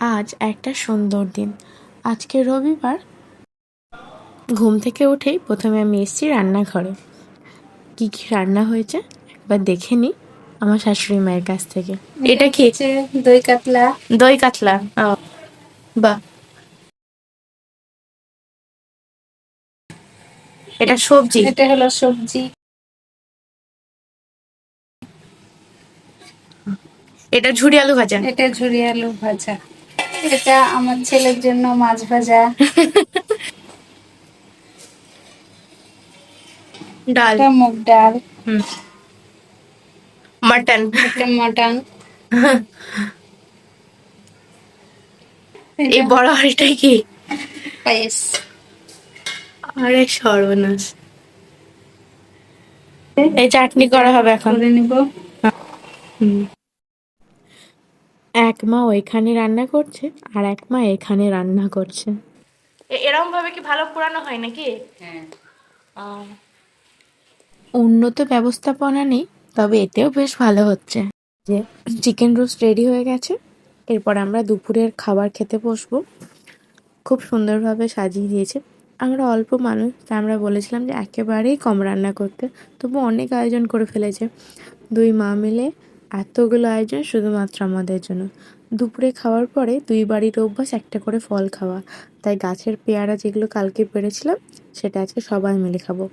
আজ একটা সুন্দর দিন। আজকে রবিবার। ঘুম থেকে উঠেই প্রথমে আমি এসেছি রান্নাঘরে। কি কি রান্না হয়েছে? একবার দেখে নিই আমার শাশুড়ি মায়ের কাছ থেকে। এটা কি? দই কাতলা। দই কাতলা? বাহ। এটা সবজি? এটা হলো সবজি। এটা ঝুড়ি আলু ভাজা? এটা ঝুরি আলু ভাজা। এটা আমার ছেলের জন্য মাছ ভাজা। ডাল। মুগ ডাল। মাটন। মটন। এই বড় হাঁড়িটা কি? পায়েস। আরে সর্বনাশ। এই চাটনি করা হবে এখন। করে নিব। হুম। এক মা ওইখানে রান্না করছে আর এক মা এখানে রান্না করছে। এরকম ভাবে কি ভালো পুরানো হয় নাকি? আহ, উন্নত ব্যবস্থাপনা নেই তবে এতেও বেশ ভালো হচ্ছে। যে চিকেন রোস্ট রেডি হয়ে গেছে এরপর আমরা দুপুরের খাবার খেতে বসবো। খুব সুন্দরভাবে সাজিয়ে দিয়েছে। আমরা অল্প মানুষ তাই আমরা বলেছিলাম যে একেবারেই কম রান্না করতে তবু অনেক আয়োজন করে ফেলেছে। দুই মা মিলে এতগুলো আয়োজন শুধুমাত্র আমাদের জন্য। দুপুরে খাওয়ার পরে দুই বাড়ির অভ্যাস, একটা করে ফল খাওয়া। তাই গাছের পেয়ারা যেগুলো কালকে পেরেছিলাম, সেটা আজকে সবাই মিলে খাব।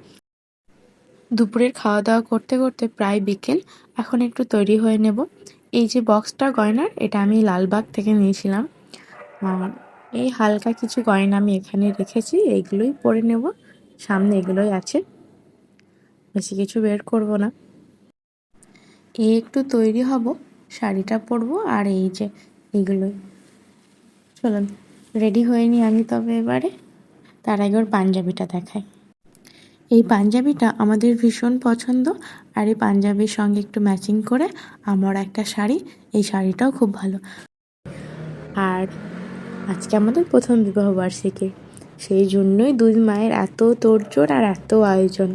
দুপুরের খাওয়া দাওয়া করতে করতে প্রায় বিকেল, এখন একটু তৈরি হয়ে নেব। এই যে বক্সটা গয়নার, এটা আমি লালবাগ থেকে নিয়েছিলাম। আর এই হালকা কিছু গয়না আমি এখানে রেখেছি এইগুলোই পরে নেব। সামনে এগুলোই আছে। বেশি কিছু বের করব না। এই একটু তৈরি হব, শাড়িটা পরবো আর এই যে এইগুলোই চলুন রেডি হয়ে নি আমি তবে এবারে। তার আগে ওর পাঞ্জাবিটা দেখাই। এই পাঞ্জাবিটা আমাদের ভীষণ পছন্দ আর এই পাঞ্জাবির সঙ্গে একটু ম্যাচিং করে আমার একটা শাড়ি, এই শাড়িটাও খুব ভালো। আর আজকে আমাদের প্রথম বিবাহবার্ষিকী সেই জন্যই দুই মায়ের এত তোড়জোড় আর এত আয়োজন।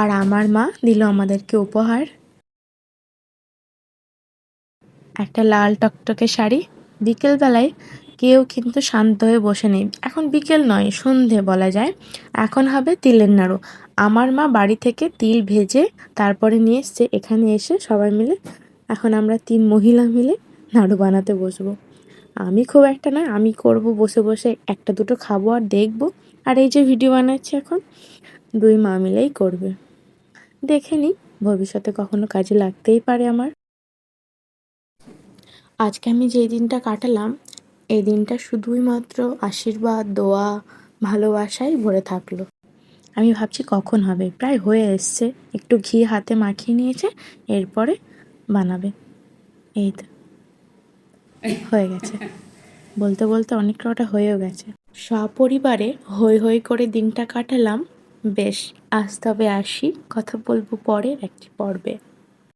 আর আমার মা দিল আমাদেরকে উপহার। একটা লাল টকটকে শাড়ি। বিকেলবেলায় কেউ কিন্তু শান্ত হয়ে বসে নেই। এখন বিকেল নয়, সন্ধে বলা যায়। এখন হবে তিলের নাড়ু। আমার মা বাড়ি থেকে তিল ভেজে তারপরে নিয়ে এসছে। এখানে এসে সবাই মিলে এখন আমরা তিন মহিলা মিলে নাড়ু বানাতে বসবো। আমি খুব একটা নয়, আমি করব, বসে বসে একটা দুটো খাব আর দেখব। আর এই যে ভিডিও বানাচ্ছি এখন দুই মা মিলেই করবে। দেখে নিই, ভবিষ্যতে কখনো কাজে লাগতেই পারে আমার। আজকে আমি যে দিনটা কাটালাম, এই দিনটা শুধুই মাত্র আশীর্বাদ, দোয়া ভালোবাসায় ভরে থাকল। আমি ভাবছি কখন হবে? প্রায় হয়ে এসছে। একটু ঘি হাতে মাখিয়ে নিয়েছে, এরপরে বানাবে। এই তো। হয়ে গেছে। বলতে বলতে অনেক কটা হয়েও গেছে। সপরিবারে হই হই করে দিনটা কাটালাম। বেশ আজ তবে আসি কথা বলব পরের একটি পর্বে।